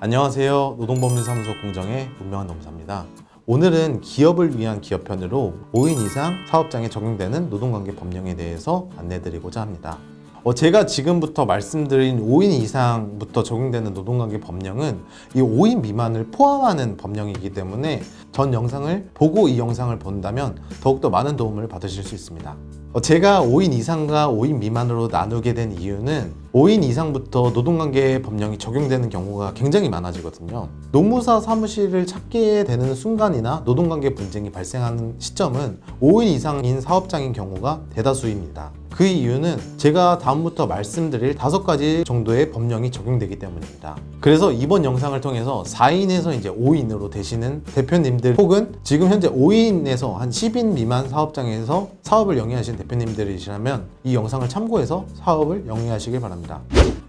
안녕하세요. 노동법률사무소 공정의 문명한 노무사입니다. 오늘은 기업을 위한 기업편으로 5인 이상 사업장에 적용되는 노동관계 법령에 대해서 안내드리고자 합니다. 어, 제가 지금부터 말씀드린 5인 이상부터 적용되는 노동관계 법령은 이 5인 미만을 포함하는 법령이기 때문에 전 영상을 보고 이 영상을 본다면 더욱더 많은 도움을 받으실 수 있습니다. 어, 제가 5인 이상과 5인 미만으로 나누게 된 이유는 5인 이상부터 노동관계 법령이 적용되는 경우가 굉장히 많아지거든요. 노무사 사무실을 찾게 되는 순간이나 노동관계 분쟁이 발생하는 시점은 5인 이상인 사업장인 경우가 대다수입니다. 그 이유는 제가 다음부터 말씀드릴 다섯 가지 정도의 법령이 적용되기 때문입니다. 그래서 이번 영상을 통해서 4인에서 이제 5인으로 되시는 대표님들 혹은 지금 현재 5인에서 한 10인 미만 사업장에서 사업을 영위하신 대표님들이시라면 이 영상을 참고해서 사업을 영위하시길 바랍니다.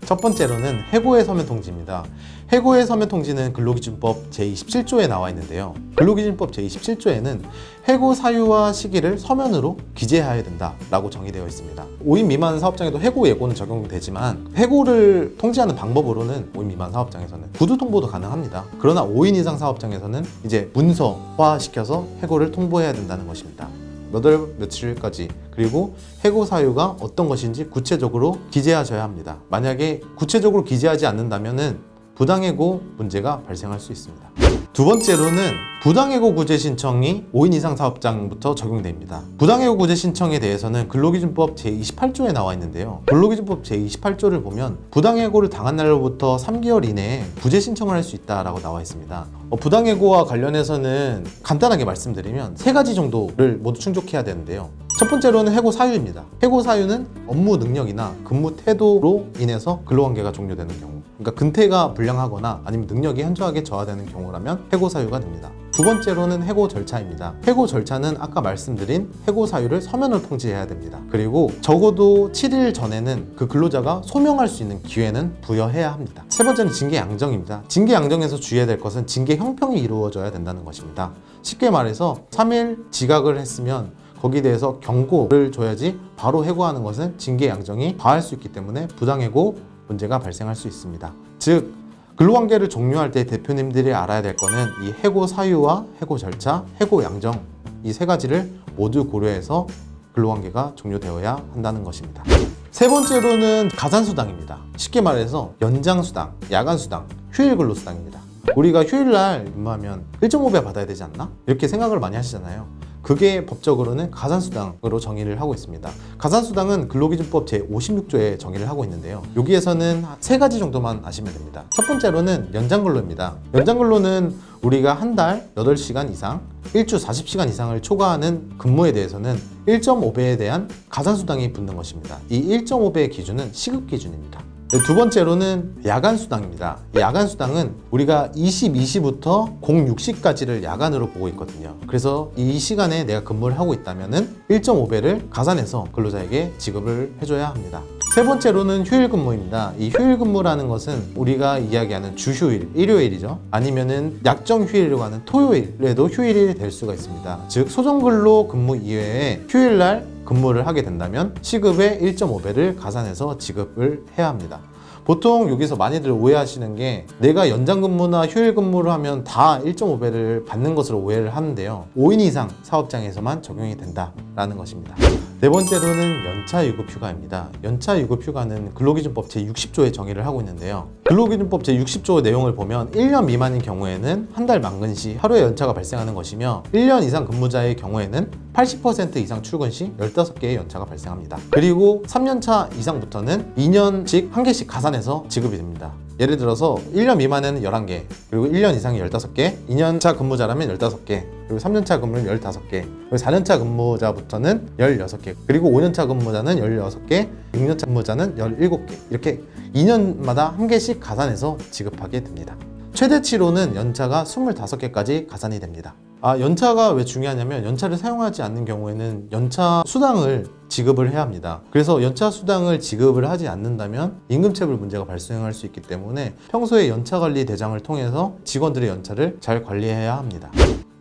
첫 번째로는 해고의 서면 통지입니다. 해고의 서면 통지는 근로기준법 제27조에 나와 있는데요. 근로기준법 제27조에는 해고 사유와 시기를 서면으로 기재해야 된다라고 정의되어 있습니다. 5인 미만 사업장에도 해고 예고는 적용되지만 해고를 통지하는 방법으로는 5인 미만 사업장에서는 구두 통보도 가능합니다. 그러나 5인 이상 사업장에서는 이제 문서화 시켜서 해고를 통보해야 된다는 것입니다. 몇 월 며칠까지 그리고 해고 사유가 어떤 것인지 구체적으로 기재하셔야 합니다. 만약에 구체적으로 기재하지 않는다면은 부당해고 문제가 발생할 수 있습니다. 두 번째로는 부당해고 구제 신청이 5인 이상 사업장부터 적용됩니다. 부당해고 구제 신청에 대해서는 근로기준법 제28조에 나와 있는데요. 근로기준법 제28조를 보면 부당해고를 당한 날로부터 3개월 이내에 구제 신청을 할 수 있다라고 나와 있습니다. 어, 부당해고와 관련해서는 간단하게 말씀드리면 세 가지 정도를 모두 충족해야 되는데요. 첫 번째로는 해고 사유입니다. 해고 사유는 업무 능력이나 근무 태도로 인해서 근로관계가 종료되는 경우. 그러니까 근태가 불량하거나 아니면 능력이 현저하게 저하되는 경우라면 해고 사유가 됩니다. 두 번째로는 해고 절차입니다. 해고 절차는 아까 말씀드린 해고 사유를 서면으로 통지해야 됩니다. 그리고 적어도 7일 전에는 그 근로자가 소명할 수 있는 기회는 부여해야 합니다. 세 번째는 징계 양정입니다. 징계 양정에서 주의해야 될 것은 징계 형평이 이루어져야 된다는 것입니다. 쉽게 말해서 3일 지각을 했으면 거기에 대해서 경고를 줘야지 바로 해고하는 것은 징계 양정이 과할 수 있기 때문에 부당해고 문제가 발생할 수 있습니다. 즉 근로관계를 종료할 때 대표님들이 알아야 될 거는 이 해고 사유와 해고 절차, 해고 양정 이 세 가지를 모두 고려해서 근로관계가 종료되어야 한다는 것입니다. 세 번째로는 가산수당입니다. 쉽게 말해서 연장수당, 야간수당, 휴일 근로수당입니다. 우리가 휴일날 근무하면 1.5배 받아야 되지 않나? 이렇게 생각을 많이 하시잖아요. 그게 법적으로는 가산수당으로 정의를 하고 있습니다. 가산수당은 근로기준법 제56조에 정의를 하고 있는데요. 여기에서는 세 가지 정도만 아시면 됩니다. 첫 번째로는 연장근로입니다. 연장근로는 우리가 한 달 8시간 이상, 일주 40시간 이상을 초과하는 근무에 대해서는 1.5배에 대한 가산수당이 붙는 것입니다. 이 1.5배의 기준은 시급 기준입니다. 네, 두 번째로는 야간 수당입니다. 야간 수당은 우리가 22시부터 06시까지를 야간으로 보고 있거든요. 그래서 이 시간에 내가 근무를 하고 있다면은 1.5배를 가산해서 근로자에게 지급을 해줘야 합니다. 세 번째로는 휴일 근무입니다. 이 휴일 근무라는 것은 우리가 이야기하는 주휴일, 일요일이죠. 아니면은 약정 휴일이라고 하는 토요일에도 휴일이 될 수가 있습니다. 즉 소정근로 근무 이외에 휴일날 근무를 하게 된다면 시급의 1.5배를 가산해서 지급을 해야 합니다. 보통 여기서 많이들 오해하시는 게 내가 연장 근무나 휴일 근무를 하면 다 1.5배를 받는 것으로 오해를 하는데요. 5인 이상 사업장에서만 적용이 된다라는 것입니다. 네 번째로는 연차 유급 휴가입니다. 연차 유급 휴가는 근로기준법 제60조에 정의를 하고 있는데요. 근로기준법 제60조 내용을 보면 1년 미만인 경우에는 한 달 만근 시 하루의 연차가 발생하는 것이며 1년 이상 근무자의 경우에는 80% 이상 출근 시 15개의 연차가 발생합니다. 그리고 3년차 이상부터는 2년씩 한 개씩 가산 해서 지급이 됩니다. 예를 들어서 1년 미만에는 11개, 그리고 1년 이상이 15개, 2년차 근무자라면 15개, 그리고 3년차 근무는 15개, 그리고 4년차 근무자부터는 16개, 그리고 5년차 근무자는 16개, 6년차 근무자는 17개. 이렇게 2년마다 한 개씩 가산해서 지급하게 됩니다. 최대치로는 연차가 25개까지 가산이 됩니다. 아, 연차가 왜 중요하냐면 연차를 사용하지 않는 경우에는 연차 수당을 지급을 해야 합니다. 그래서 연차 수당을 지급을 하지 않는다면 임금체불 문제가 발생할 수 있기 때문에 평소에 연차 관리 대장을 통해서 직원들의 연차를 잘 관리해야 합니다.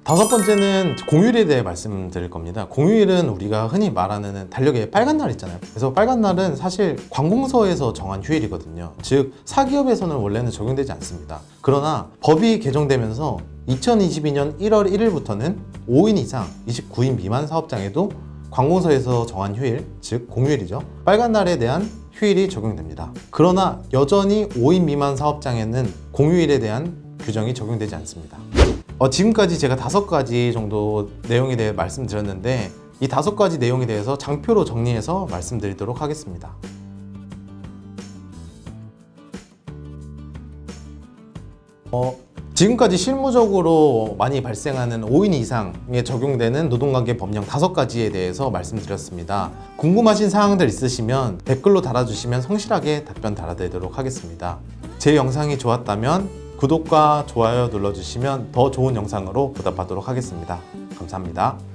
다섯 번째는 공휴일에 대해 말씀드릴 겁니다. 공휴일은 우리가 흔히 말하는 달력에 빨간 날 있잖아요. 그래서 빨간 날은 사실 관공서에서 정한 휴일이거든요. 즉 사기업에서는 원래는 적용되지 않습니다. 그러나 법이 개정되면서 2022년 1월 1일부터는 5인 이상 29인 미만 사업장에도 관공서에서 정한 휴일, 즉 공휴일이죠. 빨간 날에 대한 휴일이 적용됩니다. 그러나 여전히 5인 미만 사업장에는 공휴일에 대한 규정이 적용되지 않습니다. 어, 지금까지 제가 다섯 가지 정도 내용에 대해 말씀드렸는데 이 다섯 가지 내용에 대해서 장표로 정리해서 말씀드리도록 하겠습니다. 어, 지금까지 실무적으로 많이 발생하는 5인 이상에 적용되는 노동관계 법령 다섯 가지에 대해서 말씀드렸습니다. 궁금하신 사항들 있으시면 댓글로 달아주시면 성실하게 답변 달아드리도록 하겠습니다. 제 영상이 좋았다면 구독과 좋아요 눌러주시면 더 좋은 영상으로 보답하도록 하겠습니다. 감사합니다.